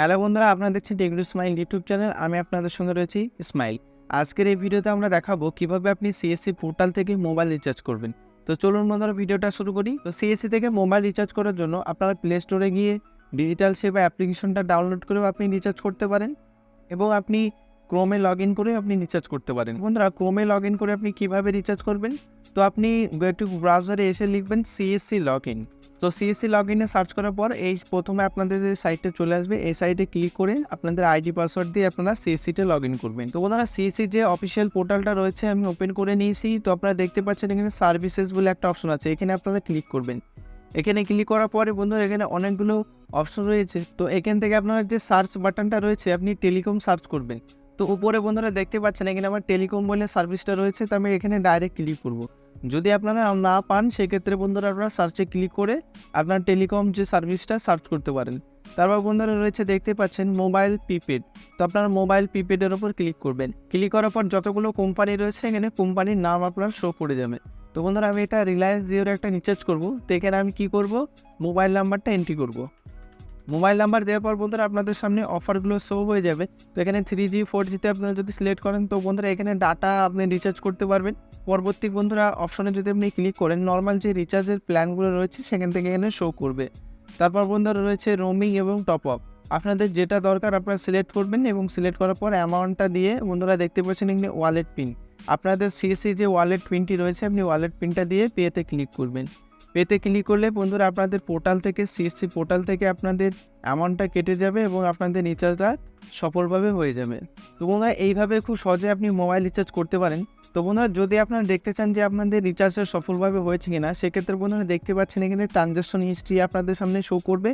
Hello বন্ধুরা, আপনারা দেখছেন টেকনো স্মাইল ইউটিউব চ্যানেল। আমি আপনাদের সঙ্গে রয়েছি স্মাইল। আজকের এই ভিডিওতে আমরা দেখাবো কীভাবে আপনি সিএসসি পোর্টাল থেকে মোবাইল রিচার্জ করবেন। তো চলুন বন্ধুরা, ভিডিওটা শুরু করি। তো সিএসসি থেকে মোবাইল রিচার্জ করার জন্য আপনারা প্লে স্টোরে গিয়ে ডিজিটাল সেবা অ্যাপ্লিকেশনটা ডাউনলোড করেও আপনি রিচার্জ করতে পারেন এবং আপনি ক্রোমে লগ ইন করে আপনি রিচার্জ করতে পারেন। বন্ধুরা, ক্রোমে লগ ইন করে আপনি কীভাবে রিচার্জ করবেন? তো আপনি একটু ব্রাউজারে এসে লিখবেন সিএসসি লগ ইন তো সিএসসি লগ ইনে সার্চ করার পর এই প্রথমে আপনাদের যে সাইটটা চলে আসবে, এই সাইটে ক্লিক করে আপনাদের আইডি পাসওয়ার্ড দিয়ে আপনারা সিএসসিতে লগ ইন করবেন। তো বন্ধুরা সিএসসি যে অফিসিয়াল পোর্টালটা রয়েছে, আমি ওপেন করে নিয়েছি। তো আপনারা দেখতে পাচ্ছেন এখানে সার্ভিসেস বলে একটা অপশন আছে। এখানে আপনারা ক্লিক করবেন। এখানে ক্লিক করার পরে বন্ধুরা, এখানে অনেকগুলো অপশন রয়েছে। তো এখান থেকে আপনার যে সার্চ বাটনটা রয়েছে, আপনি টেলিকম সার্চ করবেন। তো উপরে বন্ধুরা দেখতে পাচ্ছেন, এখানে আমার টেলিকম বলে সার্ভিসটা রয়েছে, তো আমি এখানে ডাইরেক্ট ক্লিক করব। যদি আপনারা না পান, সেক্ষেত্রে বন্ধুরা আপনারা সার্চে ক্লিক করে আপনার টেলিকম যে সার্ভিসটা সার্চ করতে পারেন। তারপর বন্ধুরা রয়েছে, দেখতে পাচ্ছেন মোবাইল প্রিপেড তো আপনারা মোবাইল প্রিপেডের ওপর ক্লিক করবেন। ক্লিক করার পর যতগুলো কোম্পানি রয়েছে, এখানে কোম্পানির নাম আপনার শো করে যাবে। তো বন্ধুরা আমি এটা রিলায়েন্স জিওর একটা রিচার্জ করব। তো এখানে আমি কি করব? মোবাইল নাম্বারটা এন্ট্রি করব। মোবাইল নাম্বার দেওয়ার পর বন্ধুরা আপনাদের সামনে অফারগুলো শো হয়ে যাবে। তো এখানে থ্রি জি ফোর জিতে আপনারা যদি সিলেক্ট করেন, তো বন্ধুরা এখানে ডাটা আপনি রিচার্জ করতে পারবেন। পরবর্তী বন্ধুরা অপশনে যদি আপনি ক্লিক করেন নর্মাল যে রিচার্জের প্ল্যানগুলো রয়েছে, সেখান থেকে এখানে শো করবে। তারপর বন্ধুরা রয়েছে রোমিং এবং টপ আপ আপনাদের যেটা দরকার আপনারা সিলেক্ট করবেন এবং সিলেক্ট করার পর অ্যামাউন্টটা দিয়ে বন্ধুরা দেখতে পাচ্ছেন এখানে ওয়ালেট পিন আপনাদের সিএসসি যে ওয়ালেট পিনটি রয়েছে, আপনি ওয়ালেট পিনটা দিয়ে পেতে ক্লিক করবেন। পেতে ক্লিক করলে বন্ধুরা আপনাদের পোর্টাল থেকে সিএসসি পোর্টাল থেকে আপনাদের অ্যামাউন্টটা কেটে যাবে এবং আপনাদের রিচার্জটা সফলভাবে হয়ে যাবে। তো বন্ধুরা, এইভাবে খুব সহজে আপনি মোবাইল রিচার্জ করতে পারেন। তো বন্ধুরা, যদি আপনারা দেখতে চান যে আপনাদের রিচার্জটা সফলভাবে হয়েছে কিনা, সেক্ষেত্রে বন্ধুরা দেখতে পাচ্ছেন এখানে ট্রানজ্যাকশন হিস্ট্রি আপনাদের সামনে শো করবে।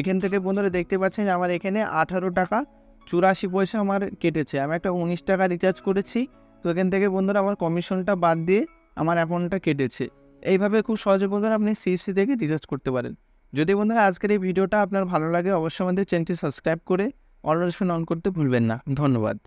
এখান থেকে বন্ধুরা দেখতে পাচ্ছেন আমার এখানে আঠারো টাকা চুরাশি পয়সা আমার কেটেছে। আমি একটা উনিশ টাকা রিচার্জ করেছি। তো এখান থেকে বন্ধুরা আমার কমিশনটা বাদ দিয়ে আমার অ্যামাউন্টটা কেটেছে। এইভাবে খুব সহজে বন্ধুরা আপনি সিএসসি থেকে রিচার্জ করতে পারেন। যদি বন্ধুরা আজকের এই ভিডিওটা আপনার ভালো লাগে, অবশ্যই আমাদের চ্যানেলটি সাবস্ক্রাইব করে অল নোটিফিকেশন অন করতে ভুলবেন না। ধন্যবাদ।